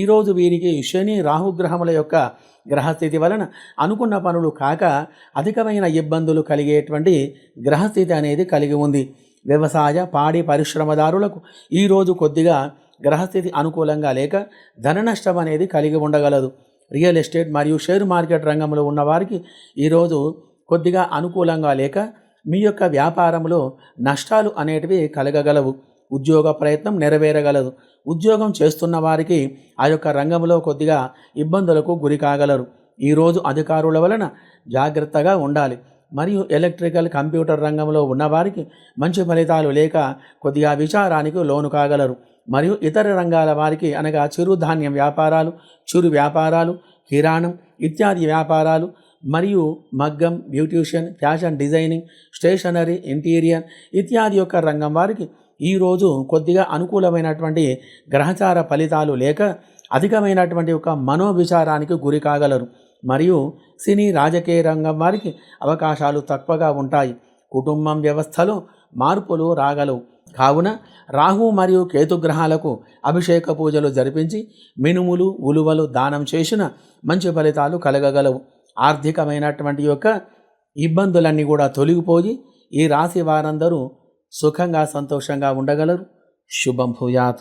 ఈరోజు వీరికి శని రాహుగ్రహముల యొక్క గ్రహస్థితి వలన అనుకున్న పనులు కాక అధికమైన ఇబ్బందులు కలిగేటువంటి గ్రహస్థితి అనేది కలిగి ఉంది. వ్యవసాయ పాడి పరిశ్రమదారులకు ఈరోజు కొద్దిగా గ్రహస్థితి అనుకూలంగా లేక ధన నష్టం అనేది కలిగి ఉండగలదు. రియల్ ఎస్టేట్ మరియు షేర్ మార్కెట్ రంగంలో ఉన్నవారికి ఈరోజు కొద్దిగా అనుకూలంగా లేక మీ యొక్క వ్యాపారంలో నష్టాలు అనేటివి కలగగలవు. ఉద్యోగ ప్రయత్నం నెరవేరగలదు. ఉద్యోగం చేస్తున్న వారికి ఆ యొక్క రంగంలో కొద్దిగా ఇబ్బందులకు గురి కాగలరు. ఈరోజు అధికారుల వలన జాగ్రత్తగా ఉండాలి. మరియు ఎలక్ట్రికల్ కంప్యూటర్ రంగంలో ఉన్నవారికి మంచి ఫలితాలు లేక కొద్దిగా విచారానికి లోను కాగలరు. మరియు ఇతర రంగాల వారికి అనగా చిరుధాన్యం వ్యాపారాలు చిరు వ్యాపారాలు కిరాణం ఇత్యాది వ్యాపారాలు మరియు మగ్గం beautician fashion designing stationery interior ఇత్యాది యొక్క రంగం వారికి ఈరోజు కొద్దిగా అనుకూలమైనటువంటి గ్రహచార ఫలితాలు లేక అధికమైనటువంటి ఒక మనోవిచారానికి గురి కాగలరు. మరియు సినీ రాజకీయ రంగం వారికి అవకాశాలు తక్కువగా ఉంటాయి. కుటుంబం వ్యవస్థలో మార్పులు రాగలవు. కావున రాహు మరియు కేతుగ్రహాలకు అభిషేక పూజలు జరిపించి మినుములు ఉలువలు దానం చేసిన మంచి ఫలితాలు కలగగలవు. ఆర్థికమైనటువంటి యొక్క ఇబ్బందులన్నీ కూడా తొలగిపోయి ఈ రాశి వారందరూ సుఖంగా సంతోషంగా ఉండగలరు. శుభం భూయాత్.